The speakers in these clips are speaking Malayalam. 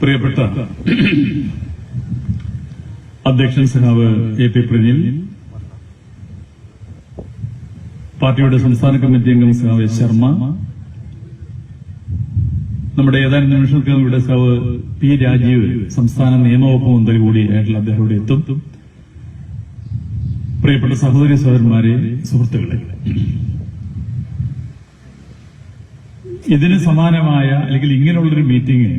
പ്രിയപ്പെട്ട അധ്യക്ഷൻ സഖാവ് എ പി പ്രനിൽ പാർട്ടിയുടെ സംസ്ഥാന കമ്മിറ്റി അംഗം സഖാവ് ശർമ്മ നമ്മുടെ ഏതാനും നിമിഷങ്ങൾക്ക് ഇവിടെ സഖാവ് പി രാജീവ് സംസ്ഥാന നിയമവകുപ്പ് മന്ത്രി കൂടിയായിട്ടുള്ള അദ്ദേഹം ഇവിടെ എത്തും. പ്രിയപ്പെട്ട സഹോദരി സഹോദരന്മാരെ സുഹൃത്തുക്കളെ ഇതിന് സമാനമായ അല്ലെങ്കിൽ ഇങ്ങനെയുള്ളൊരു മീറ്റിംഗ്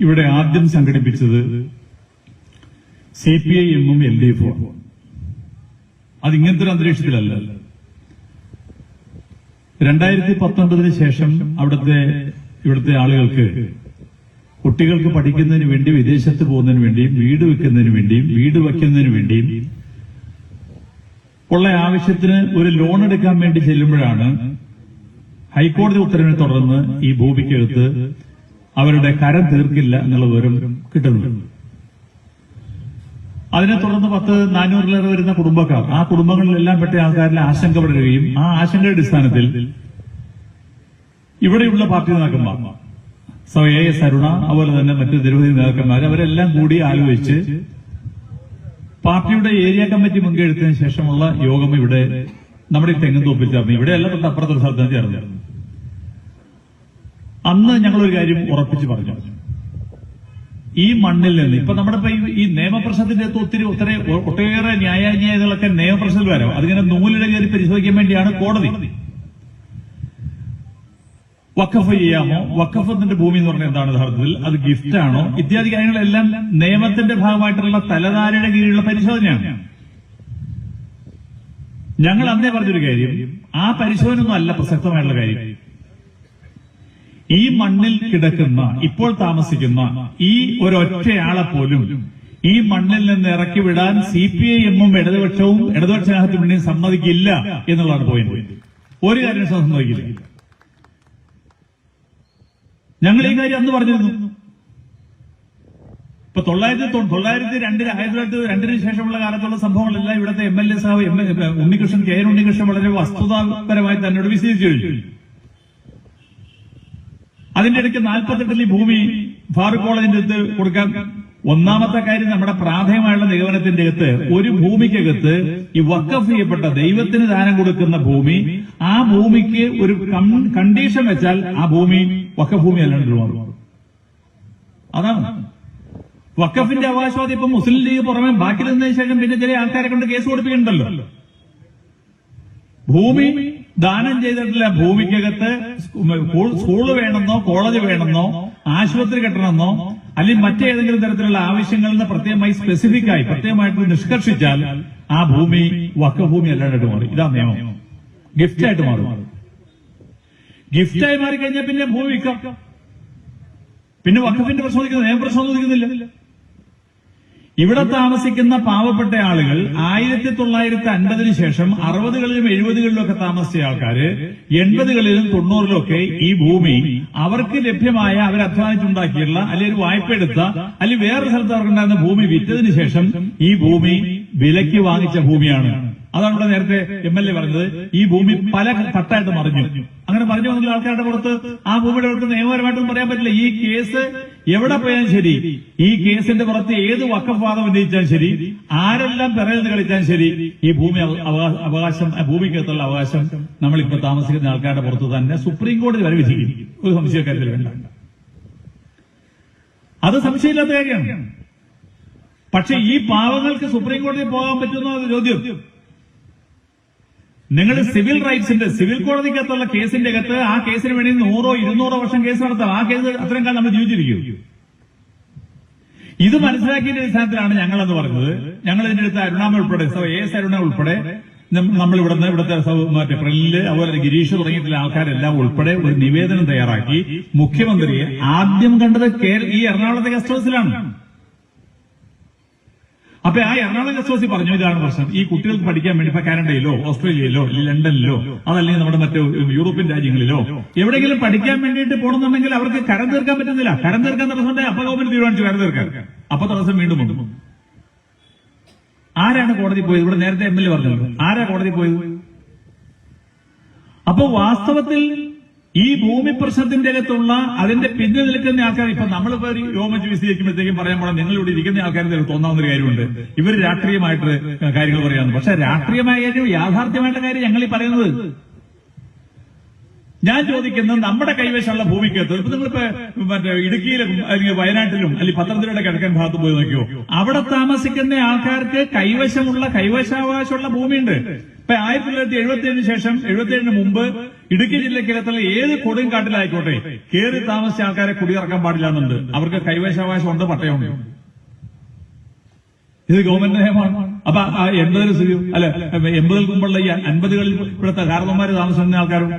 ഇവിടെ ആദ്യം സംഘടിപ്പിച്ചത് സി പി ഐ എമ്മും എൽ ഡി എഫും അത് ഇങ്ങനത്തെ ഒരു അന്തരീക്ഷത്തിലല്ല. രണ്ടായിരത്തി പത്തൊൻപതിന് ശേഷം അവിടുത്തെ ഇവിടുത്തെ ആളുകൾക്ക് കുട്ടികൾക്ക് പഠിക്കുന്നതിന് വേണ്ടി വിദേശത്ത് പോകുന്നതിന് വേണ്ടിയും വീട് വെക്കുന്നതിന് വേണ്ടിയും വീട് വയ്ക്കുന്നതിന് വേണ്ടിയും ഉള്ള ആവശ്യത്തിന് ഒരു ലോൺ എടുക്കാൻ വേണ്ടി ചെല്ലുമ്പോഴാണ് ഹൈക്കോടതി ഉത്തരവിനെ തുടർന്ന് ഈ ഭൂമിക്കകത്ത് അവരുടെ കരം തീർക്കില്ല എന്നുള്ള വിവരം കിട്ടുന്നു അതിനെ തുടർന്ന് പത്ത് നാനൂറിലേറെ വരുന്ന കുടുംബക്കാർ ആ കുടുംബങ്ങളിലെല്ലാം പെട്ട ആൾക്കാരിൽ ആശങ്ക പടരുകയും ആ ആശങ്കയുടെ അടിസ്ഥാനത്തിൽ ഇവിടെയുള്ള പാർട്ടി നേതാക്കന്മാർ സോ എ എസ് അരുണ അതുപോലെ തന്നെ മറ്റ് നിരവധി നേതാക്കന്മാർ അവരെല്ലാം കൂടി ആലോചിച്ച് പാർട്ടിയുടെ ഏരിയ കമ്മിറ്റി മുൻകെടുത്തതിന് ശേഷമുള്ള യോഗം ഇവിടെ നമ്മുടെ ഈ തെങ്ങുംതോപ്പിൽ ചേർന്നു. ഇവിടെയല്ല തൊട്ട് അപ്പുറത്തെ സ്ഥലത്താണ് ചേർന്നത് അന്ന് ഒരു കാര്യം ഉറപ്പിച്ചു പറഞ്ഞു. ഈ മണ്ണിൽ നിന്ന് ഇപ്പൊ നമ്മുടെ ഈ- നിയമപ്രശ്നത്തിന്റെ അകത്ത് ഒത്തിരി ഒത്തിരി ഒട്ടേറെ ന്യായാന്യായങ്ങളൊക്കെ നിയമപ്രശ്നത്തിൽ വരാം. അതിങ്ങനെ നൂലിട കയറി പരിശോധിക്കാൻ വേണ്ടിയാണ് കോടതി. വക്കഫ് ചെയ്യാമോ? വക്കഫത്തിന്റെ ഭൂമി എന്ന് പറഞ്ഞാൽ എന്താണ് യഥാർത്ഥത്തിൽ? അത് ഗിഫ്റ്റ് ആണോ? ഇത്യാദി കാര്യങ്ങളെല്ലാം നിയമത്തിന്റെ ഭാഗമായിട്ടുള്ള തലധാരയുടെ കീഴിലുള്ള പരിശോധനയാണ്. ഞങ്ങൾ അന്നേ പറഞ്ഞൊരു കാര്യം ആ പരിശോധന ഒന്നും അല്ല പ്രസക്തമായിട്ടുള്ള കാര്യം. ഈ മണ്ണിൽ കിടക്കുന്ന ഇപ്പോൾ താമസിക്കുന്ന ഈ ഒരൊറ്റയാളെ പോലും ഈ മണ്ണിൽ നിന്ന് ഇറക്കി വിടാൻ സി പി ഐ എമ്മും ഇടതുപക്ഷവും ഇടതുപക്ഷ മുന്നേയും സമ്മതിക്കില്ല എന്നുള്ളതാണ് പോയിന്റ് ഒരു കാര്യം സമ്മതിക്കില്ല. ഞങ്ങൾ ഈ കാര്യം അന്ന് പറഞ്ഞിരുന്നു. ഇപ്പൊ തൊള്ളായിരത്തി തൊള്ളായിരത്തി രണ്ടിന് ആയിരത്തി തൊള്ളായിരത്തി രണ്ടിന് ശേഷമുള്ള കാലത്തുള്ള സംഭവങ്ങളെല്ലാം ഇവിടുത്തെ എം എൽ എ സാഹ് ഉണ്ണികൃഷ്ണൻ കെ ഉണ്ണികൃഷ്ണൻ വളരെ വസ്തുതാപരമായി തന്നോട് വിശദീകരിച്ചു കഴിഞ്ഞു. അതിന്റെ ഇടയ്ക്ക് നാൽപ്പത്തെട്ടിൽ ഈ ഭൂമി ഫാറൂഖ് കോളേജിന്റെ അടുത്ത് കൊടുക്കാൻ ഒന്നാമത്തെ കാര്യം നമ്മുടെ പ്രാഥമികമായുള്ള നിഗമനത്തിന്റെ അകത്ത് ഒരു ഭൂമിക്കകത്ത് ഈ വക്കഫ് ചെയ്യപ്പെട്ട ദൈവത്തിന് ദാനം കൊടുക്കുന്ന ഭൂമി ആ ഭൂമിക്ക് ഒരു കണ്ടീഷൻ വെച്ചാൽ ആ ഭൂമി വക്കഫ് ഭൂമി അല്ലാണ്ട് മാറും അതാണ്. വക്കഫിന്റെ അവകാശവാദം ഇപ്പൊ മുസ്ലിം ലീഗ് പുറമെ ബാക്കി നിന്നതിന് ശേഷം പിന്നെ ചില ആൾക്കാരെ കൊണ്ട് കേസ് കൊടുപ്പിക്കുന്നുണ്ടല്ലോ. ഭൂമി ദാനം ചെയ്തിട്ടില്ല ഭൂമിക്കകത്ത് സ്കൂൾ വേണമെന്നോ കോളേജ് വേണമെന്നോ ആശുപത്രി കെട്ടണമെന്നോ അല്ലെങ്കിൽ മറ്റേതെങ്കിലും തരത്തിലുള്ള ആവശ്യങ്ങളിൽ നിന്ന് പ്രത്യേകമായി സ്പെസിഫിക് ആയി പ്രത്യേകമായിട്ട് നിഷ്കർഷിച്ചാൽ ആ ഭൂമി വക്കഭൂമി അല്ലാണ്ടായിട്ട് മാറി. ഇതാ നിയമം. ഗിഫ്റ്റായിട്ട് മാറും. ഗിഫ്റ്റായി മാറിക്കഴിഞ്ഞാൽ പിന്നെ ഭൂമി വിൽക്കാം. പിന്നെ വക്കഫിന്റെ പ്രശ്നം ഉദിക്കുന്നില്ല നിയമപ്രശ്നം ഉദിക്കുന്നില്ല ഇവിടെ താമസിക്കുന്ന പാവപ്പെട്ട ആളുകൾ ആയിരത്തി തൊള്ളായിരത്തി അൻപതിന് ശേഷം അറുപതുകളിലും എഴുപതുകളിലും ഒക്കെ താമസിച്ച ആൾക്കാര് എൺപതുകളിലും തൊണ്ണൂറിലും ഒക്കെ ഈ ഭൂമി അവർക്ക് ലഭ്യമായ അവർ അധ്വാനിച്ചുണ്ടാക്കിയിട്ടുള്ള അല്ലെങ്കിൽ ഒരു വായ്പ എടുത്ത അല്ലെങ്കിൽ വേറൊരു സ്ഥലത്ത് അവർക്കുണ്ടായിരുന്ന ഭൂമി വിറ്റതിന് ശേഷം ഈ ഭൂമി വിലയ്ക്ക് വാങ്ങിച്ച ഭൂമിയാണ്. അതാണ് ഇവിടെ നേരത്തെ എം എൽ എ പറഞ്ഞത്. ഈ ഭൂമി പല തട്ടായിട്ട് മറിഞ്ഞു. അങ്ങനെ പറഞ്ഞു വന്നെങ്കിൽ ആൾക്കാരുടെ പുറത്ത് ആ ഭൂമിയുടെ പുറത്ത് നിയമപരമായിട്ടൊന്നും പറയാൻ പറ്റില്ല. ഈ കേസ് എവിടെ പോയാലും ശരി. ഈ കേസിന്റെ പുറത്ത് ഏത് വക്കഫാദം ഉന്നയിച്ചാലും ശരി. ആരെല്ലാം പിറകിൽ കളിച്ചാലും ശരി. ഈ ഭൂമി അവ- അവകാ- അവകാശം ഭൂമിക്കകത്തുള്ള അവകാശം നമ്മളിപ്പോ താമസിക്കുന്ന ആൾക്കാരുടെ പുറത്ത് തന്നെ സുപ്രീം കോടതി വരെ വിധിക്കും. ഒരു സംശയക്കാര്യത്തിൽ വേണ്ട. അത് സംശയമില്ലാത്ത കാര്യമാണ്. പക്ഷെ ഈ പാവങ്ങൾക്ക് സുപ്രീം കോടതി പോകാൻ പറ്റുന്ന ചോദ്യം. നിങ്ങൾ സിവിൽ റൈറ്റ്സിന്റെ സിവിൽ കോടതിക്കകത്തുള്ള കേസിന്റെ അകത്ത് ആ കേസിന് വേണ്ടി നൂറോ ഇരുന്നൂറോ വർഷം കേസ് നടത്താം ആ കേസ് അത്രയും കാലം നമ്മൾ ജീവിച്ചിരിക്കും. ഇത് മനസ്സിലാക്കിയതിന്റെ അടിസ്ഥാനത്തിലാണ് ഞങ്ങളെന്ന് പറഞ്ഞത്. ഞങ്ങൾ ഇതിന്റെ അടുത്ത് അരുണാമ ഉൾപ്പെടെ എ എസ് അരുണ ഉൾപ്പെടെ നമ്മൾ ഇവിടുന്ന് ഇവിടുത്തെ മറ്റേ പ്രില്ല് അതുപോലെ ഗിരീഷ് തുടങ്ങിയിട്ടുള്ള ആൾക്കാരെല്ലാം ഉൾപ്പെടെ ഒരു നിവേദനം തയ്യാറാക്കി മുഖ്യമന്ത്രിയെ ആദ്യം കണ്ടത് ഈ എറണാകുളത്തെ ഗസ്റ്റ് ഹൗസിലാണ് അപ്പൊ ആ എറണാകുളം ഗസ്റ്റ് പറഞ്ഞു ഇതാണ് പ്രശ്നം. ഈ കുട്ടികൾക്ക് പഠിക്കാൻ വേണ്ടി ഇപ്പൊ കാനഡയിലോ ഓസ്ട്രേലിയയിലോ ലണ്ടനിലോ അതല്ലെങ്കിൽ നമ്മുടെ മറ്റു യൂറോപ്യൻ രാജ്യങ്ങളിലോ എവിടെയെങ്കിലും പഠിക്കാൻ വേണ്ടിയിട്ട് പോകണമെന്നുണ്ടെങ്കിൽ അവർക്ക് കരം തീർക്കാൻ പറ്റുന്നില്ല. കരം തീർക്കാൻ തടസ്സം അപ്പൊ ഗവൺമെന്റ് തീരുമാനിച്ചു കരം തീർക്കാൻ. അപ്പൊ തടസ്സം വീണ്ടും വന്നു. ആരാണ് കോടതി പോയത്? ഇവിടെ നേരത്തെ എം എൽ എ പറഞ്ഞത് ആരാ കോടതി പോയത്? അപ്പൊ വാസ്തവത്തിൽ ഈ ഭൂമി പ്രശ്നത്തിന്റെ അകത്തുള്ള അതിന്റെ പിന്നിൽ നിൽക്കുന്ന ആൾക്കാർ ഇപ്പൊ നമ്മളിപ്പോ ഒരു രോമിച്ച് വിശദീകരിക്കുമ്പോഴത്തേക്കും പറയാൻ പോണം നിങ്ങളിവിടെ ഇരിക്കുന്ന ആൾക്കാരുടെ തോന്നാവുന്ന ഒരു കാര്യമുണ്ട്. ഇവർ രാഷ്ട്രീയമായിട്ട് കാര്യങ്ങൾ പറയാമെന്ന് പക്ഷെ രാഷ്ട്രീയമായ കാര്യം യാഥാർത്ഥ്യമായിട്ടുള്ള കാര്യം ഞങ്ങൾ ഈ പറയുന്നത് ഞാൻ ചോദിക്കുന്നത് നമ്മുടെ കൈവശമുള്ള ഭൂമിക്കകത്ത് ഇപ്പൊ നിങ്ങളിപ്പോ മറ്റേ ഇടുക്കിയിലും അല്ലെങ്കിൽ വയനാട്ടിലും അല്ലെങ്കിൽ പത്തനംതിട്ടയുടെ കിഴക്കൻ ഭാഗത്ത് പോയി നോക്കിയോ? അവിടെ താമസിക്കുന്ന ആൾക്കാർക്ക് കൈവശമുള്ള കൈവശാവകാശമുള്ള ഭൂമിയുണ്ട്. ഇപ്പൊ ആയിരത്തി തൊള്ളായിരത്തി എഴുപത്തി ഏഴിന് ശേഷം എഴുപത്തി ഏഴിന് മുമ്പ് ഇടുക്കി ജില്ലക്കിലത്തുള്ള ഏത് കൊടുങ്കാട്ടിലായിക്കോട്ടെ കയറി താമസിച്ച ആൾക്കാരെ കുടിയിറക്കാൻ പാടില്ല എന്നുണ്ട്. അവർക്ക് കൈവശാവകാശം ഉണ്ട് പട്ടയമുണ്ട് ഇത് ഗവൺമെന്റ് നയമാണ് അപ്പൊ എൺപതിൽ സ്ഥിതി അല്ല എൺപതിൽ മുമ്പുള്ള ഈ അൻപതുകളിൽ ഇവിടുത്തെ കാരണവന്മാര് താമസിക്കുന്ന ആൾക്കാരും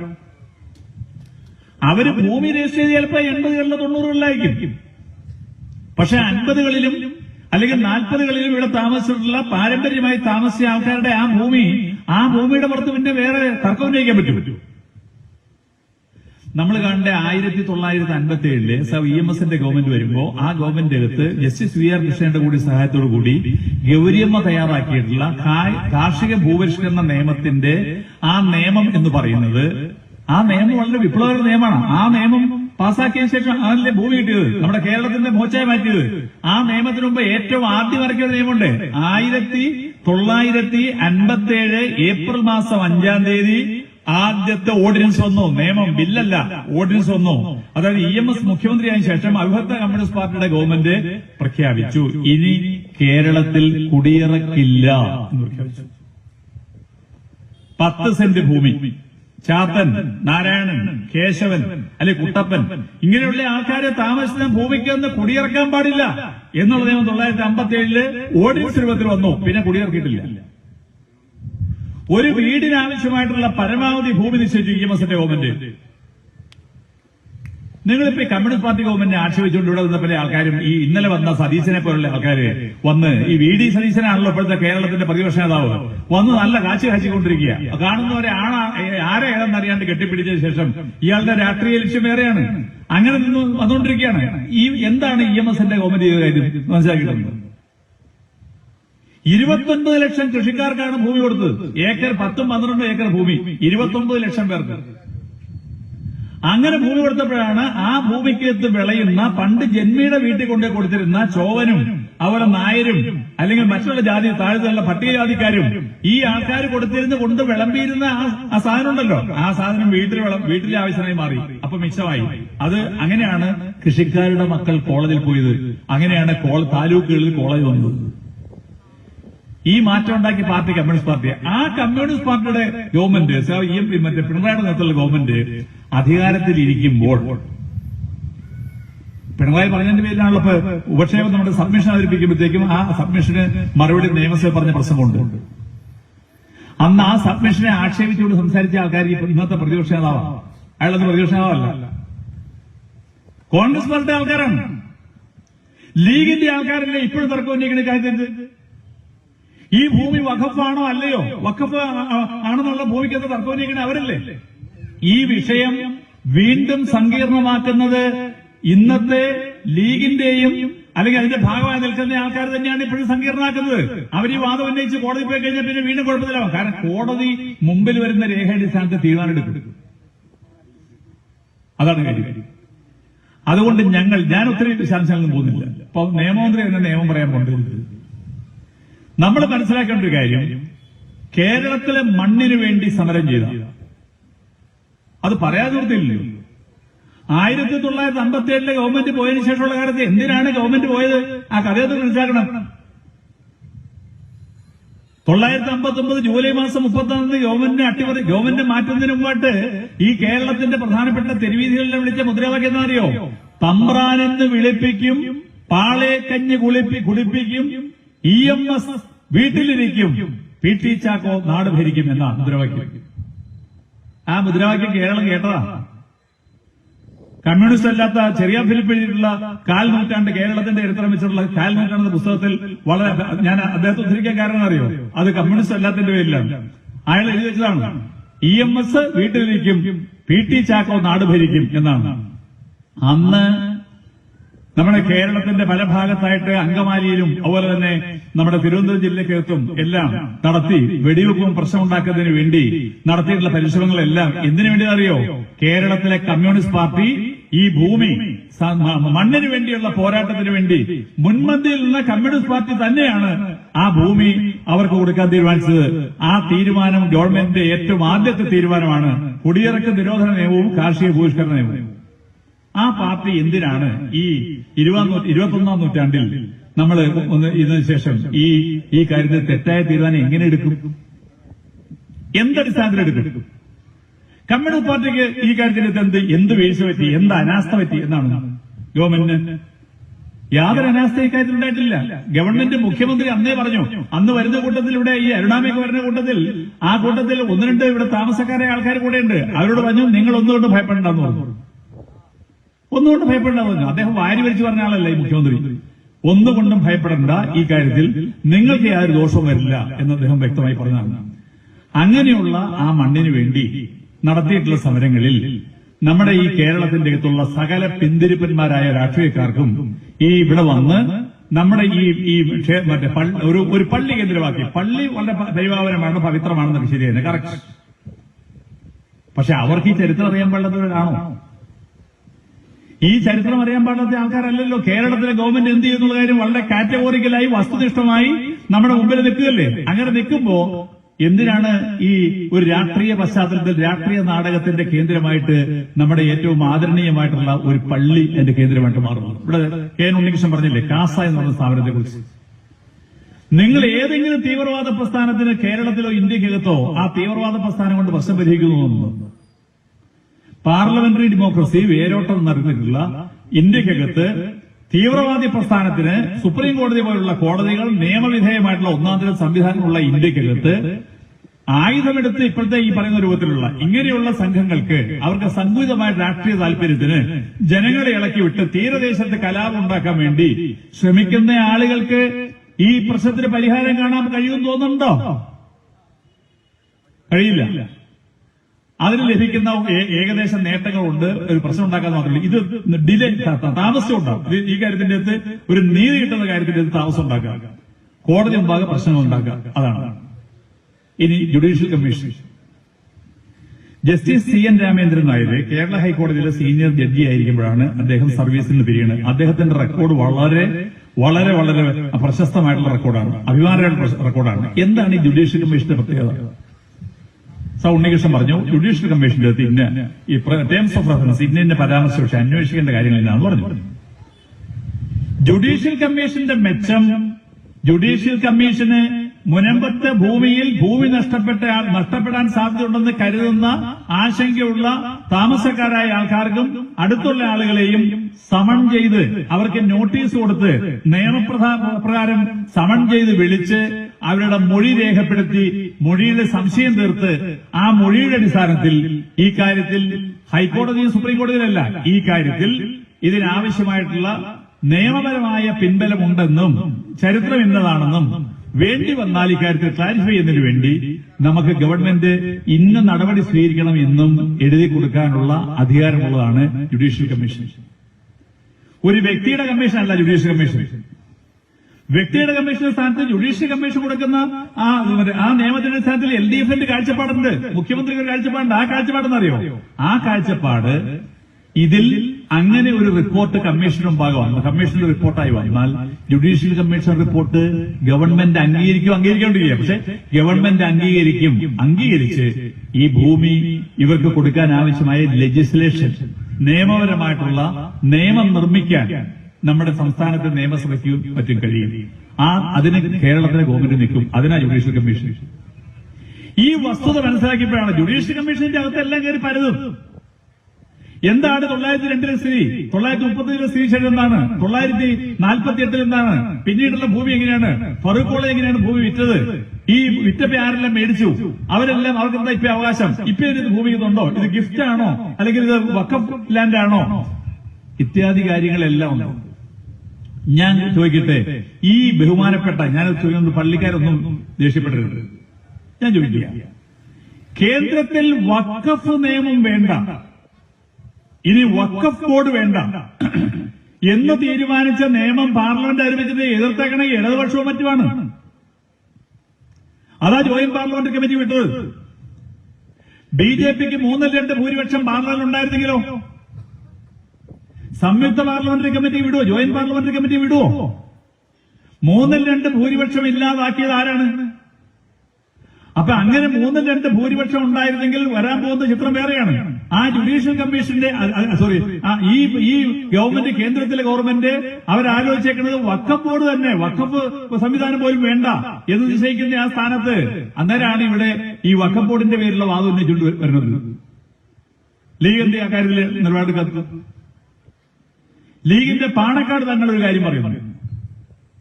അവർ ഭൂമി രജിസ്റ്റർ ചെയ്ത് ചിലപ്പോ എൺപതുകളിലോ തൊണ്ണൂറുകളിലായിരിക്കും പക്ഷെ അൻപതുകളിലും അല്ലെങ്കിൽ നാൽപ്പതുകളിലും ഇവിടെ താമസിച്ചിട്ടുള്ള പാരമ്പര്യമായി താമസിച്ച ആൾക്കാരുടെ ആ ഭൂമി ആ ഭൂമിയുടെ പുറത്ത് പിന്നെ വേറെ തർക്കം ഉന്നയിക്കാൻ പറ്റും നമ്മൾ കാണേണ്ട ആയിരത്തി തൊള്ളായിരത്തി അൻപത്തി ഏഴിൽ ഇ എം എസിന്റെ ഗവൺമെന്റ് വരുമ്പോ ആ ഗവൺമെന്റ് അകത്ത് ജസ്റ്റിസ് വി ആർ കൃഷ്ണന്റെ കൂടി സഹായത്തോടു കൂടി ഗൗരിയമ്മ തയ്യാറാക്കിയിട്ടുള്ള കാർഷിക ഭൂപരിഷ്കരണ നിയമത്തിന്റെ ആ നിയമം എന്ന് പറയുന്നത് ആ നിയമം വളരെ വിപ്ലവകര നിയമമാണ്. ആ നിയമം പാസ്സാക്കിയ ശേഷം അതിലെ ഭൂമി കിട്ടിയത് നമ്മുടെ കേരളത്തിന്റെ മോച്ചായി മാറ്റിയത്. ആ നിയമത്തിന് മുമ്പ് ഏറ്റവും ആദ്യം ഇറക്കിയ ഒരു നിയമമുണ്ട്. ആയിരത്തി തൊള്ളായിരത്തി അൻപത്തി ഏഴ് ഏപ്രിൽ മാസം അഞ്ചാം തീയതി ആദ്യത്തെ ഓർഡിനൻസ് വന്നു. നിയമം ബില്ലല്ല ഓർഡിനൻസ് വന്നു. അതായത് ഇ എം എസ് മുഖ്യമന്ത്രിയായ ശേഷം അവിഭക്ത കമ്മ്യൂണിസ്റ്റ് പാർട്ടിയുടെ ഗവൺമെന്റ് പ്രഖ്യാപിച്ചു. ഇനി കേരളത്തിൽ കുടിയിറക്കില്ല എന്ന് പ്രഖ്യാപിച്ചു. പത്ത് സെന്റ് ഭൂമി. ചാത്തൻ നാരായണൻ കേശവൻ അല്ലെ കുട്ടപ്പൻ. ഇങ്ങനെയുള്ള ആൾക്കാരെ താമസിച്ച ഭൂമിക്കൊന്ന് കുടിയിറക്കാൻ പാടില്ല എന്നുള്ള നിയമം തൊള്ളായിരത്തി അമ്പത്തി ഏഴിൽ ഓർഡിനൻസ് രൂപത്തിൽ വന്നു. പിന്നെ കുടിയിറക്കിയിട്ടില്ല. ഒരു വീടിനാവശ്യമായിട്ടുള്ള പരമാവധി ഭൂമി നിശ്ചയിച്ചു ഇ എം എസിന്റെ ഗവൺമെന്റ് നിങ്ങളിപ്പോ കമ്മ്യൂണിസ്റ്റ് പാർട്ടി ഗവൺമെന്റിനെ ആക്ഷേപിച്ചുകൊണ്ട് ഇവിടെ വന്ന പല ആൾക്കാരും ഈ ഇന്നലെ വന്ന സതീശനെ പോലുള്ള ആൾക്കാര് വന്ന് ഈ വി ഡി സതീശനാണല്ലോ ഇപ്പോഴത്തെ കേരളത്തിന്റെ പ്രതിപക്ഷ നേതാവ്. വന്ന് നല്ല കാശ് കാച്ചിക്കൊണ്ടിരിക്കുക കാണുന്നവരെ ആണ ആരെ ഏതെന്നറിയാണ്ട് കെട്ടിപ്പിടിച്ചതിന് ശേഷം ഇയാളുടെ രാഷ്ട്രീയ ലക്ഷ്യം വേറെയാണ്. അങ്ങനെ നിന്ന് വന്നുകൊണ്ടിരിക്കുകയാണ്. ഈ എന്താണ് ഇ എം എസിന്റെ ഗവൺമെന്റ് ചെയ്ത കാര്യം മനസ്സിലാക്കിയിട്ടുണ്ട്? ഇരുപത്തൊൻപത് ലക്ഷം കൃഷിക്കാർക്കാണ് ഭൂമി കൊടുത്തത്. ഏക്കർ പത്തും പന്ത്രണ്ടും ഏക്കർ ഭൂമി. ഇരുപത്തൊമ്പത് ലക്ഷം പേർക്ക്. അങ്ങനെ ഭൂമി കൊടുത്തപ്പോഴാണ് ആ ഭൂമിക്കകത്ത് വിളയുന്ന പണ്ട് ജന്മിയുടെ വീട്ടിൽ കൊണ്ടേ കൊടുത്തിരുന്ന ചോവനും അവരുടെ നായരും അല്ലെങ്കിൽ മറ്റുള്ള ജാതി താഴ്ത്തുള്ള പട്ടികജാതിക്കാരും ഈ ആൾക്കാർ കൊടുത്തിരുന്ന് കൊണ്ട് വിളമ്പിയിരുന്ന ആ- സാധനം ഉണ്ടല്ലോ ആ സാധനം വീട്ടിൽ വീട്ടിലെ ആവശ്യമായി മാറി. അപ്പൊ മിച്ചമായി. അത് അങ്ങനെയാണ് കൃഷിക്കാരുടെ മക്കൾ കോളേജിൽ പോയത്. അങ്ങനെയാണ് കോള- താലൂക്കുകളിൽ കോളേജ് വന്നത്. ഈ മാറ്റം ഉണ്ടാക്കിയ പാർട്ടി കമ്മ്യൂണിസ്റ്റ് പാർട്ടി ആ കമ്മ്യൂണിസ്റ്റ് പാർട്ടിയുടെ ഗവൺമെന്റ് മറ്റേ പിണറായിയുടെ നേതൃത്വത്തിലുള്ള ഗവൺമെന്റ് അധികാരത്തിൽ ഇരിക്കുമ്പോൾ പിണറായി പറഞ്ഞതിന്റെ പേരിലാണല്ലോ ഉപക്ഷേപം നമ്മുടെ സബ്മിഷൻ അവതരിപ്പിക്കുമ്പോഴത്തേക്കും ആ സബ്മിഷന് മറുപടി നിയമസഭ പറഞ്ഞ പ്രശ്നമുണ്ട്. അന്ന് ആ സബ്മിഷനെ ആക്ഷേപിച്ചുകൊണ്ട് സംസാരിച്ച ആൾക്കാർ ഇന്നത്തെ പ്രതിപക്ഷ നേതാവാണ് അയാളത് പ്രതിപക്ഷ നേതാവല്ല. കോൺഗ്രസ് പാർട്ടി ആൾക്കാരാണ്. ലീഗിന്റെ ആൾക്കാരല്ലേ ഇപ്പോഴും തർക്കം ഉന്നയിക്കുന്ന കാര്യത്തിൽ? ഈ ഭൂമി വഖഫാണോ അല്ലയോ? വഖഫ് ആണെന്നുള്ള ഭൂമിക്കകത്ത് തർക്കമുന്നയിക്കുന്ന അവരല്ലേ? ഈ വിഷയം വീണ്ടും സങ്കീർണമാക്കുന്നത് ഇന്നത്തെ ലീഗിന്റെയും അല്ലെങ്കിൽ അതിന്റെ ഭാഗമായി നിൽക്കുന്ന ആൾക്കാർ തന്നെയാണ് ഇപ്പോഴും സങ്കീർണമാക്കുന്നത്. അവർ ഈ വാദം ഉന്നയിച്ച് കോടതി പോയി കഴിഞ്ഞാൽ പിന്നെ വീണ്ടും കുഴപ്പത്തിലാവും. കാരണം കോടതി മുമ്പിൽ വരുന്ന രേഖാടിസ്ഥാനത്ത് തീരുമാനമെടുക്കും. അതാണ് കാര്യം. അതുകൊണ്ട് ഞങ്ങൾ ഞാൻ ഒത്തിരി വിശാംശങ്ങളൊന്നും പോകുന്നില്ല. അപ്പൊ നിയമമന്ത്രി എന്ന നിയമം പറയാൻ കൊണ്ടുവരുന്നത് നമ്മൾ മനസ്സിലാക്കേണ്ട ഒരു കാര്യം കേരളത്തിലെ മണ്ണിന് വേണ്ടി സമരം ചെയ്ത അത് പറയാതെ നിർത്തില്ലല്ലോ ആയിരത്തി തൊള്ളായിരത്തി അമ്പത്തി ഏഴിലെ ഗവൺമെന്റ് പോയതിനു ശേഷമുള്ള കാലത്ത് എന്തിനാണ് ഗവൺമെന്റ് പോയത്? ആ കഥയൊക്കെ മനസ്സിലാക്കണം. തൊള്ളായിരത്തി അമ്പത്തി ഒമ്പത് ജൂലൈ മാസം മുപ്പത്തി ഒന്നാം തീയതി ഗവൺമെന്റിനെ അട്ടിമറി ഗവൺമെന്റ് മാറ്റുന്നതിന് മുമ്പായിട്ട് ഈ കേരളത്തിന്റെ പ്രധാനപ്പെട്ട തെരുവീതികളിലെ വിളിച്ച മുദ്രാവാക്യം എന്താ അറിയോ തമ്പ്രാനെന്ന് വിളിപ്പിക്കും പാളയക്കഞ്ഞ് കുളിപ്പി കുളിപ്പിക്കും ഇ എം എസ് വീട്ടിലിരിക്കും പി ടി ചാക്കോ നാട് ഭരിക്കും എന്നാണ് മുദ്രാവാക്യം. ആ മുദ്രാവാക്യം കേരളം കേട്ടതാ. കമ്മ്യൂണിസ്റ്റ് അല്ലാത്ത ചെറിയ ഫിലിപ്പ് എഴുതിയിട്ടുള്ള കാൽ നൂറ്റാണ്ട് കേരളത്തിന്റെ ചരിത്രം വെച്ചിട്ടുള്ള കാൽ നൂറ്റാണ്ട് പുസ്തകത്തിൽ വളരെ ഞാൻ അദ്ദേഹത്തെ ഉദ്ധരിക്കാൻ കാരണം അറിയോ? അത് കമ്മ്യൂണിസ്റ്റ് അല്ലാത്തതിന്റെ പേരിലാണ്. അയാൾ എഴുതി വെച്ചതാണ്. ഇ എം എസ് വീട്ടിലിരിക്കും പി ടി ചാക്കോ നാട് ഭരിക്കും എന്നാണ്. അന്ന് നമ്മുടെ കേരളത്തിന്റെ പല ഭാഗത്തായിട്ട് അങ്കമാലിയിലും അതുപോലെ തന്നെ നമ്മുടെ തിരുവനന്തപുരം ജില്ലക്കകത്തും എല്ലാം നടത്തി വെടിവെപ്പും പ്രശ്നമുണ്ടാക്കുന്നതിന് വേണ്ടി നടത്തിയിട്ടുള്ള പരിശ്രമങ്ങളെല്ലാം എന്തിനു വേണ്ടി അറിയോ കേരളത്തിലെ കമ്മ്യൂണിസ്റ്റ് പാർട്ടി ഈ ഭൂമി മണ്ണിനു വേണ്ടിയുള്ള പോരാട്ടത്തിന് വേണ്ടി മുൻപന്തിയിൽ നിന്ന കമ്മ്യൂണിസ്റ്റ് പാർട്ടി തന്നെയാണ് ആ ഭൂമി അവർക്ക് കൊടുക്കാൻ തീരുമാനിച്ചത്. ആ തീരുമാനം ഗവൺമെന്റിന്റെ ഏറ്റവും ആദ്യത്തെ തീരുമാനമാണ് കുടിയിറക്ക നിരോധന നിയമവും കാർഷിക ഭൂഷ്കരണ നിയമവും. ആ പാർട്ടി എന്തിനാണ് ഈ ഇരുപതാം ഇരുപത്തൊന്നാം നൂറ്റാണ്ടിൽ നമ്മൾ ഇതിനുശേഷം ഇതിനു ശേഷം ഈ ഈ കാര്യത്തിൽ തെറ്റായ തീരുമാനം എങ്ങനെ എടുക്കും? എന്തടിസ്ഥാനത്തിൽ എടുക്കും? കമ്മ്യൂണിസ്റ്റ് പാർട്ടിക്ക് ഈ കാര്യത്തിൽ എന്ത് എന്ത് വീഴ്ച പറ്റി എന്ത് അനാസ്ഥ പറ്റി എന്നാണ് ഗവൺമെന്റിന്? യാതൊരു അനാസ്ഥ ഇക്കാര്യത്തിൽ ഉണ്ടായിട്ടില്ല. ഗവൺമെന്റ് മുഖ്യമന്ത്രി അന്നേ പറഞ്ഞു അന്ന് വരുന്ന കൂട്ടത്തിൽ ഇവിടെ ഈ അരുണാമയ്ക്ക് വരുന്ന കൂട്ടത്തിൽ ആ കൂട്ടത്തിൽ ഒന്ന് രണ്ട് ഇവിടെ താമസക്കാരായ ആൾക്കാർ കൂടെ ഉണ്ട് അവരോട് പറഞ്ഞു നിങ്ങൾ ഒന്നുകൊണ്ട് ഭയപ്പെടണ്ടെന്ന് പറഞ്ഞു. ഒന്നുകൊണ്ട് ഭയപ്പെടേണ്ട പറഞ്ഞു അദ്ദേഹം വാരി വലിച്ചു പറഞ്ഞ ആളല്ല ഈ മുഖ്യമന്ത്രി. ഒന്നുകൊണ്ടും ഭയപ്പെടേണ്ട ഈ കാര്യത്തിൽ നിങ്ങൾക്ക് യാതൊരു ദോഷവും വരില്ല എന്ന് അദ്ദേഹം വ്യക്തമായി പറഞ്ഞതാണ്. അങ്ങനെയുള്ള ആ മണ്ണിന് വേണ്ടി നടത്തിയിട്ടുള്ള സമരങ്ങളിൽ നമ്മുടെ ഈ കേരളത്തിന്റെ അകത്തുള്ള സകല പിന്തിരിപ്പന്മാരായ രാഷ്ട്രീയക്കാർക്കും ഈ ഇവിടെ വന്ന് നമ്മുടെ ഈ ഈ മറ്റേ ഒരു ഒരു പള്ളി കേന്ദ്രമാക്കി. പള്ളി വളരെ പരിപാവനമാണ് പവിത്രമാണെന്നൊക്കെ ശരി കറക്റ്റ് പക്ഷെ അവർക്ക് ഈ ചരിത്രം അറിയാൻ പാടുള്ളവരാണോ ഈ ചരിത്രം അറിയാൻ പാടാത്ത ആൾക്കാരല്ലല്ലോ. കേരളത്തിലെ ഗവൺമെന്റ് എന്ത് ചെയ്യുന്നുള്ള കാര്യം വളരെ കാറ്റഗോറിക്കലായി വസ്തുനിഷ്ഠമായി നമ്മുടെ മുമ്പിൽ നിൽക്കുകയല്ലേ? അങ്ങനെ നിൽക്കുമ്പോ എന്തിനാണ് ഈ ഒരു രാഷ്ട്രീയ പശ്ചാത്തലത്തിൽ രാഷ്ട്രീയ നാടകത്തിന്റെ കേന്ദ്രമായിട്ട് നമ്മുടെ ഏറ്റവും ആദരണീയമായിട്ടുള്ള ഒരു പള്ളി എന്റെ കേന്ദ്രമായിട്ട് മാറുന്നത്? ഇവിടെ കെ എൻ ഉണ്ണികൃഷ്ണൻ പറഞ്ഞില്ലേ കാസ എന്ന് പറഞ്ഞ സ്ഥാപനത്തെ കുറിച്ച് നിങ്ങൾ ഏതെങ്കിലും തീവ്രവാദ പ്രസ്ഥാനത്തിന് കേരളത്തിലോ ഇന്ത്യക്കകത്തോ ആ തീവ്രവാദ പ്രസ്ഥാനം കൊണ്ട് പ്രശ്നം പരിഹരിക്കുന്നു പാർലമെന്ററി ഡെമോക്രസി വേരോട്ടം നടന്നിട്ടുള്ള ഇന്ത്യക്കകത്ത് തീവ്രവാദി പ്രസ്ഥാനത്തിന് സുപ്രീം കോടതി പോലുള്ള കോടതികൾ നിയമവിധേയമായിട്ടുള്ള ഒന്നാം സംവിധാനമുള്ള ഇന്ത്യക്കകത്ത് ആയുധമെടുത്ത് ഇപ്പോഴത്തെ ഈ പറയുന്ന രൂപത്തിലുള്ള ഇങ്ങനെയുള്ള സംഘങ്ങൾക്ക് അവർക്ക് സങ്കുചിതമായ രാഷ്ട്രീയ താല്പര്യത്തിന് ജനങ്ങളെ ഇളക്കി വിട്ട് തീരദേശത്ത് കലാപം ഉണ്ടാക്കാൻ വേണ്ടി ശ്രമിക്കുന്ന ആളുകൾക്ക് ഈ പ്രശ്നത്തിന് പരിഹാരം കാണാൻ കഴിയുമെന്ന് തോന്നുന്നുണ്ടോ? കഴിയില്ല. അതിന് ലഭിക്കുന്ന ഏകദേശം നേട്ടങ്ങളുണ്ട്. ഒരു പ്രശ്നം ഉണ്ടാക്കാൻ മാത്രമല്ല. ഇത് ഡിലേ താമസം ഉണ്ടാകും ഈ കാര്യത്തിന്റെ അടുത്ത് ഒരു നീതി കിട്ടുന്ന കാര്യത്തിന്റെ അടുത്ത് താമസം ഉണ്ടാക്കുക. കോടതി മുമ്പാകെ പ്രശ്നങ്ങൾ ഉണ്ടാക്കുക. അതാണ്. ഇനി judicial commission. Justice C N Ramendran Nair Kerala ഹൈക്കോടതിയിലെ സീനിയർ ജഡ്ജി ആയിരിക്കുമ്പോഴാണ് അദ്ദേഹം സർവീസിൽ നിന്ന് പിരിയുന്നത് അദ്ദേഹത്തിന്റെ റെക്കോർഡ് വളരെ വളരെ വളരെ പ്രശസ്തമായിട്ടുള്ള റെക്കോർഡാണ്. അഭിമാനമായിട്ടുള്ള റെക്കോർഡാണ്. എന്താണ് ഈ ജുഡീഷ്യൽ കമ്മീഷന്റെ പ്രത്യേകത? സ ഉണ്ണികൃഷ്ണൻ പറഞ്ഞു ജുഡീഷ്യൽ കമ്മീഷന്റെ അടുത്ത് ഈ ടേംസ് ഓഫ് റെഫറൻസ് ഇന്ന ഇന്ന പരാമർശം പക്ഷെ അന്വേഷിക്കേണ്ട കാര്യങ്ങൾ എന്നാണ് പറഞ്ഞു ജുഡീഷ്യൽ കമ്മീഷന്റെ മെച്ചം ജുഡീഷ്യൽ കമ്മീഷന് മുനമ്പത്തെ ഭൂമിയിൽ ഭൂമി നഷ്ടപ്പെട്ട നഷ്ടപ്പെടാൻ സാധ്യതയുണ്ടെന്ന് കരുതുന്ന ആശങ്കയുള്ള താമസക്കാരായ ആൾക്കാർക്കും അടുത്തുള്ള ആളുകളെയും സമൺ ചെയ്ത് അവർക്ക് നോട്ടീസ് കൊടുത്ത് നിയമപ്രധാ- പ്രകാരം സമൺ ചെയ്ത് വിളിച്ച് അവരുടെ മൊഴി രേഖപ്പെടുത്തി മൊഴിയുടെ സംശയം തീർത്ത് ആ മൊഴിയുടെ അടിസ്ഥാനത്തിൽ ഈ കാര്യത്തിൽ ഹൈക്കോടതിയും സുപ്രീം കോടതിയിലല്ല ഈ കാര്യത്തിൽ ഇതിനാവശ്യമായിട്ടുള്ള നിയമപരമായ പിൻബലമുണ്ടെന്നും ചരിത്രം ഇന്നതാണെന്നും വേണ്ടി വന്നാൽ ഇക്കാര്യത്തിൽ ക്ലാരിഫൈ ചെയ്യുന്നതിന് വേണ്ടി നമുക്ക് ഗവൺമെന്റ് ഇന്ന നടപടി സ്വീകരിക്കണം എന്നും എഴുതി കൊടുക്കാനുള്ള അധികാരമുള്ളതാണ് ജുഡീഷ്യൽ കമ്മീഷൻ ഒരു വ്യക്തിയുടെ കമ്മീഷൻ അല്ല ജുഡീഷ്യൽ കമ്മീഷൻ വ്യക്തിയുടെ കമ്മീഷന്റെ സ്ഥാനത്ത് ജുഡീഷ്യൽ കമ്മീഷൻ കൊടുക്കുന്ന ആ ആ നിയമത്തിന്റെ സ്ഥാനത്തിൽ എൽ ഡി എഫിന്റെ കാഴ്ചപ്പാടുണ്ട്. മുഖ്യമന്ത്രിക്ക് ഒരു കാഴ്ചപ്പാടുണ്ട്. ആ കാഴ്ചപ്പാടെന്ന് അറിയോ ആ കാഴ്ചപ്പാട് ഇതിൽ അങ്ങനെ ഒരു റിപ്പോർട്ട് കമ്മീഷൻ ഭാഗമാണ് കമ്മീഷന്റെ റിപ്പോർട്ടായി വന്നാൽ ജുഡീഷ്യൽ കമ്മീഷൻ റിപ്പോർട്ട് ഗവൺമെന്റ് അംഗീകരിക്കും അംഗീകരിക്കേണ്ടിരിക്കുക പക്ഷെ ഗവൺമെന്റ് അംഗീകരിക്കും അംഗീകരിച്ച് ഈ ഭൂമി ഇവർക്ക് കൊടുക്കാൻ ആവശ്യമായ ലെജിസ്ലേഷൻ നിയമപരമായിട്ടുള്ള നിയമം നിർമ്മിക്കാൻ നമ്മുടെ സംസ്ഥാനത്തെ നിയമസഭയ്ക്കും മറ്റും കഴിയും. ആ അതിന് കേരളത്തിലെ ഗവൺമെന്റ് നിൽക്കും. അതിനാ ജുഡീഷ്യൽ കമ്മീഷൻ ഈ വസ്തുത മനസ്സിലാക്കിയപ്പോഴാണ് ജുഡീഷ്യൽ കമ്മീഷന്റെ അകത്തെല്ലാം കയറി പരതും. എന്താണ് തൊള്ളായിരത്തി രണ്ടിലെ സ്ഥിതി? തൊള്ളായിരത്തി മുപ്പത്തിലെ സ്ഥിതി ശരി എന്താണ്? തൊള്ളായിരത്തി നാൽപ്പത്തി എട്ടിൽ എന്താണ്? പിന്നീടുള്ള ഭൂമി എങ്ങനെയാണ്? ഫറൂഖ് കോളേജ് എങ്ങനെയാണ് ഭൂമി വിറ്റത്? ഈ വിറ്റപ്പ ആരെല്ലാം മേടിച്ചു? അവരെല്ലാം അവർക്ക് എന്താ ഇപ്പൊ അവകാശം? ഇപ്പൊ ഇത് ഭൂമി ഇതുണ്ടോ? ഇത് ഗിഫ്റ്റ് ആണോ? അല്ലെങ്കിൽ ഇത് വക്കഫ് ലാൻഡ് ആണോ? ഇത്യാദി കാര്യങ്ങളെല്ലാം ഉണ്ട്. ഞാൻ ചോദിക്കട്ടെ? ഈ ബഹുമാനപ്പെട്ട ഞാൻ ചോദിക്കുന്നത് പള്ളിക്കാരൊന്നും ദേഷ്യപ്പെടരുത്. ഞാൻ ചോദിക്കുക. കേന്ദ്രത്തിൽ വക്കഫ് നിയമം വേണ്ട. ഇനി വക്കഫ് ബോർഡ് വേണ്ട. എന്ന് തീരുമാനിച്ച നിയമം പാർലമെന്റ് അനുവദിച്ചത് എതിർത്തേക്കണ ഇടതുപക്ഷവും മറ്റുമാണ്. അതാ ജോയിന്റ് പാർലമെന്റ് കമ്മിറ്റി വിട്ടത്. ബി ജെ പിക്ക് മൂന്നിൽ രണ്ട് ഭൂരിപക്ഷം പാർലമെന്റ് ഉണ്ടായിരുന്നെങ്കിലോ? സംയുക്ത പാർലമെന്ററി കമ്മിറ്റി വിടുവോ? ജോയിന്റ് പാർലമെന്ററി കമ്മിറ്റി വിടുവോ? മൂന്നിൽ രണ്ട് ഭൂരിപക്ഷം ഇല്ലാതാക്കിയത് ആരാണ്? അപ്പൊ അങ്ങനെ മൂന്നിൽ രണ്ട് ഭൂരിപക്ഷം ഉണ്ടായിരുന്നെങ്കിൽ വരാൻ പോകുന്ന ചിത്രം വേറെയാണ്. ആ ജുഡീഷ്യൽ കമ്മീഷന്റെ സോറി ഈ ഈ ഗവൺമെന്റ് കേന്ദ്രത്തിലെ ഗവൺമെന്റ് അവരാലോചിച്ചേക്കുന്നത് വക്കഫ് ബോർഡ് തന്നെ. വക്കഫ് സംവിധാനം പോലും വേണ്ട. എന്ന് നിശ്ചയിക്കുന്ന ആ സ്ഥാനത്ത് അന്നേരമാണ് ഇവിടെ ഈ വക്കഫ് ബോർഡിന്റെ പേരിലുള്ള വാദം ഉന്നയിച്ചുകൊണ്ട് വരുന്നത്. ലീഗിന്റെ ആ കാര്യത്തിൽ നിലപാട് കത്ത് ലീഗിന്റെ പാണക്കാട് തങ്ങൾ ഒരു കാര്യം പറയുന്നു.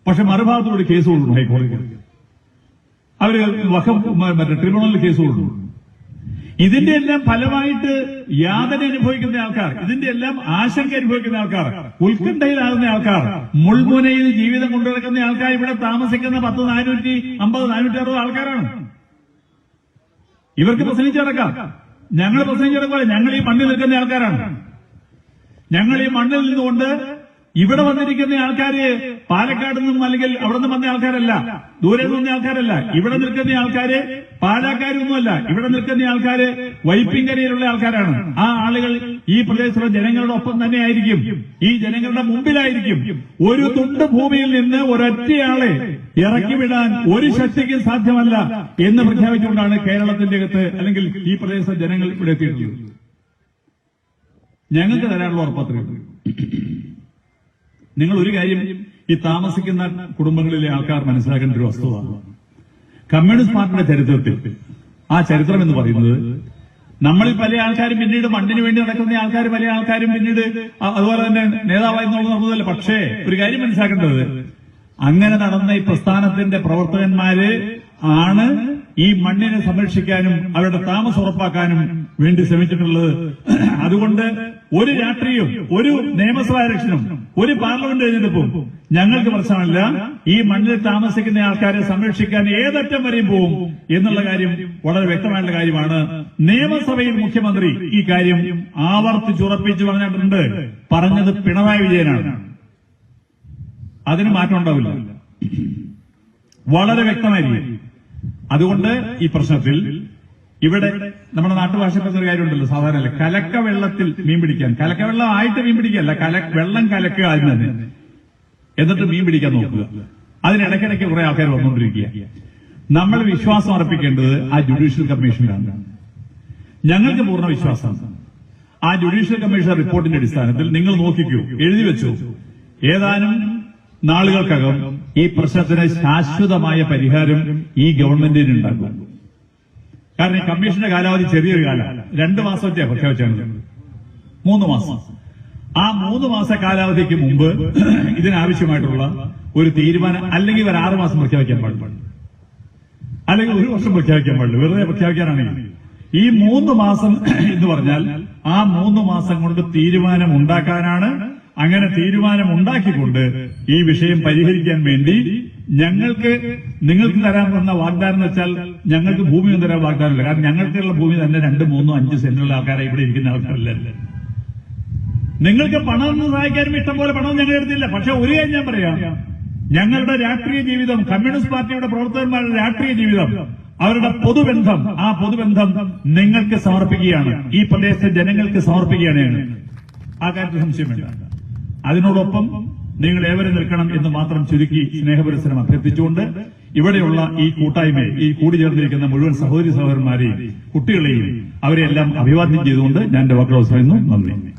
പക്ഷെ മറുഭാഗത്തോട് കേസ് കൊടുക്കുന്നു ഹൈക്കോടതി അവർ മറ്റേ ട്രിബ്യൂണലിൽ കേസ് കൊടുക്കുന്നു ഇതിന്റെ എല്ലാം ഫലമായിട്ട് യാതന അനുഭവിക്കുന്ന ആൾക്കാർ ഇതിന്റെ എല്ലാം ആശങ്ക അനുഭവിക്കുന്ന ആൾക്കാർ ഉത്കണ്ഠയിലാകുന്ന ആൾക്കാർ മുൾമുനയിൽ ജീവിതം കൊണ്ടുനടക്കുന്ന ആൾക്കാർ ഇവിടെ താമസിക്കുന്ന പത്ത് നാനൂറ്റി അമ്പത് നാനൂറ്റി അറുപത് ആൾക്കാരാണ്. ഇവർക്ക് പ്രസംഗിച്ചടക്കാം ഞങ്ങൾ പ്രസംഗിച്ചടക്കാം ഞങ്ങൾ ഈ മണ്ണിൽ നിൽക്കുന്ന ആൾക്കാരാണ്. ഞങ്ങൾ ഈ മണ്ണിൽ നിന്നുകൊണ്ട് ഇവിടെ വന്നിരിക്കുന്ന ആൾക്കാര് പാലക്കാട് നിന്നും അല്ലെങ്കിൽ അവിടെ നിന്ന് വന്ന ആൾക്കാരല്ല ദൂരെ നിന്ന് വന്ന ആൾക്കാരല്ല. ഇവിടെ നിൽക്കുന്ന ആൾക്കാര് പാലക്കാരൊന്നുമല്ല ഇവിടെ നിൽക്കുന്ന ആൾക്കാര് വൈപ്പിങ്കരയിലുള്ള ആൾക്കാരാണ്. ആ ആളുകൾ ഈ പ്രദേശത്തുള്ള ജനങ്ങളുടെ ഒപ്പം തന്നെയായിരിക്കും ഈ ജനങ്ങളുടെ മുമ്പിലായിരിക്കും. ഒരു തുണ്ട് ഭൂമിയിൽ നിന്ന് ഒരൊറ്റയാളെ ഇറക്കിവിടാൻ ഒരു ശക്തിക്കും സാധ്യമല്ല എന്ന് പ്രഖ്യാപിച്ചുകൊണ്ടാണ് കേരളത്തിന്റെ അകത്ത് അല്ലെങ്കിൽ ഈ പ്രദേശത്തെ ജനങ്ങൾ ഇവിടെ എത്തിയിട്ടുള്ളത്. ഞങ്ങൾക്ക് തരാനുള്ള ഉറപ്പത്രയുണ്ട് നിങ്ങൾ ഒരു കാര്യം ഈ താമസിക്കുന്ന കുടുംബങ്ങളിലെ ആൾക്കാർ മനസ്സിലാക്കേണ്ട ഒരു വസ്തുത. കമ്മ്യൂണിസ്റ്റ് പാർട്ടിയുടെ ചരിത്രത്തിൽ ആ ചരിത്രം എന്ന് പറയുന്നത് നമ്മളിൽ പല ആൾക്കാരും പിന്നീട് മണ്ണിന് വേണ്ടി നടക്കുന്ന ആൾക്കാർ പല ആൾക്കാരും പിന്നീട് അതുപോലെ തന്നെ നേതാവായി നടന്നതല്ല പക്ഷേ ഒരു കാര്യം മനസ്സിലാക്കേണ്ടത് അങ്ങനെ നടന്ന ഈ പ്രസ്ഥാനത്തിന്റെ പ്രവർത്തകന്മാര് ആണ് ഈ മണ്ണിനെ സംരക്ഷിക്കാനും അവരുടെ താമസം ഉറപ്പാക്കാനും വേണ്ടി ശ്രമിച്ചിട്ടുള്ളത്. അതുകൊണ്ട് ഒരു രാഷ്ട്രീയവും ഒരു നിയമസഭാ ഇലക്ഷനും ഒരു പാർലമെന്റ് തെരഞ്ഞെടുപ്പും ഞങ്ങൾക്ക് പ്രശ്നമല്ല. ഈ മണ്ണിൽ താമസിക്കുന്ന ആൾക്കാരെ സംരക്ഷിക്കാൻ ഏതറ്റം വരെയും പോവും എന്നുള്ള കാര്യം വളരെ വ്യക്തമായിട്ടുള്ള കാര്യമാണ്. നിയമസഭയിൽ മുഖ്യമന്ത്രി ഈ കാര്യം ആവർത്തിച്ചുറപ്പിച്ചു പറഞ്ഞിട്ടുണ്ട്. പറഞ്ഞത് പിണറായി വിജയനാണ്. അതിന് മാറ്റം ഉണ്ടാവില്ല. വളരെ വ്യക്തമായിരിക്കും. അതുകൊണ്ട് ഈ പ്രശ്നത്തിൽ ഇവിടെ നമ്മുടെ നാട്ടുഭാഷയിൽ ഒരു കാര്യമുണ്ടല്ലോ സാധാരണ കലക്ക വെള്ളത്തിൽ മീൻ പിടിക്കാൻ. കലക്ക വെള്ളം ആയിട്ട് മീൻ പിടിക്കല്ല കല വെള്ളം കലക്കുക അതിന് തന്നെ. എന്നിട്ട് മീൻ പിടിക്കാൻ നോക്കുക. അതിനിടയ്ക്കിടയ്ക്ക് കുറെ ആൾക്കാർ വന്നുകൊണ്ടിരിക്കുക നമ്മൾ വിശ്വാസം അർപ്പിക്കേണ്ടത് ആ ജുഡീഷ്യൽ കമ്മീഷനിലാണ് ഞങ്ങൾക്ക് പൂർണ വിശ്വാസമാണ് ആ ജുഡീഷ്യൽ കമ്മീഷൻ റിപ്പോർട്ടിന്റെ അടിസ്ഥാനത്തിൽ നിങ്ങൾ നോക്കിക്കൂ എഴുതി വെച്ചു. ഏതാനും നാളുകൾക്കകം ഈ പ്രശ്നത്തിന് ശാശ്വതമായ പരിഹാരം ഈ ഗവൺമെന്റിന് ഉണ്ടാക്കും കാരണം ഈ കമ്മീഷന്റെ കാലാവധി ചെറിയൊരു കാലം. രണ്ട് മാസം വെച്ചാ പ്രഖ്യാപിച്ചാണ് മൂന്ന് മാസം. ആ മൂന്ന് മാസ കാലാവധിക്ക് മുമ്പ് ഇതിനാവശ്യമായിട്ടുള്ള ഒരു തീരുമാനം അല്ലെങ്കിൽ ഒരു ആറ് മാസം പ്രഖ്യാപിക്കാൻ പാടില്ല. അല്ലെങ്കിൽ ഒരു വർഷം പ്രഖ്യാപിക്കാൻ പാടില്ല. വെറുതെ പ്രഖ്യാപിക്കാനാണെങ്കിൽ ഈ മൂന്ന് മാസം എന്ന് പറഞ്ഞാൽ ആ മൂന്ന് മാസം കൊണ്ട് തീരുമാനം ഉണ്ടാക്കാനാണ്. അങ്ങനെ തീരുമാനം ഉണ്ടാക്കിക്കൊണ്ട് ഈ വിഷയം പരിഹരിക്കാൻ വേണ്ടി ഞങ്ങൾക്ക് നിങ്ങൾക്ക് തരാൻ വന്ന വാഗ്ദാനം എന്ന് വെച്ചാൽ ഞങ്ങൾക്ക് ഭൂമിയൊന്നും തരാൻ വാഗ്ദാനമില്ല. കാരണം ഞങ്ങൾക്കുള്ള ഭൂമി തന്നെ രണ്ട് മൂന്നോ അഞ്ച് സെന്റുള്ള ആൾക്കാരെ ഇവിടെ ഇരിക്കുന്ന ആൾക്കാരല്ല? നിങ്ങൾക്ക് പണം സഹായിക്കാനും ഇഷ്ടം പോലെ പണം ഞങ്ങൾ എടുത്തില്ല. പക്ഷെ ഒരു കാര്യം ഞാൻ പറയാം. ഞങ്ങളുടെ രാഷ്ട്രീയ ജീവിതം കമ്മ്യൂണിസ്റ്റ് പാർട്ടിയുടെ പ്രവർത്തകന്മാരുടെ രാഷ്ട്രീയ ജീവിതം അവരുടെ പൊതുബന്ധം ആ പൊതുബന്ധം നിങ്ങൾക്ക് സമർപ്പിക്കുകയാണ്. ഈ പ്രദേശത്തെ ജനങ്ങൾക്ക് സമർപ്പിക്കുകയാണ്. ആ കാര്യത്തിൽ സംശയം വേണ്ട. അതിനോടൊപ്പം നിങ്ങൾ ഏവരും നിൽക്കണം എന്ന് മാത്രം ചുരുക്കി സ്നേഹപുരസരം അഭ്യർത്ഥിച്ചുകൊണ്ട് ഇവിടെയുള്ള ഈ കൂട്ടായ്മയെ ഈ കൂടിച്ചേർന്നിരിക്കുന്ന മുഴുവൻ സഹോദരി സഹോദരന്മാരെയും കുട്ടികളെയും അവരെല്ലാം അഭിവാദ്യം ചെയ്തുകൊണ്ട് ഞാൻ എന്റെ വാക്കുകൾ നന്ദി.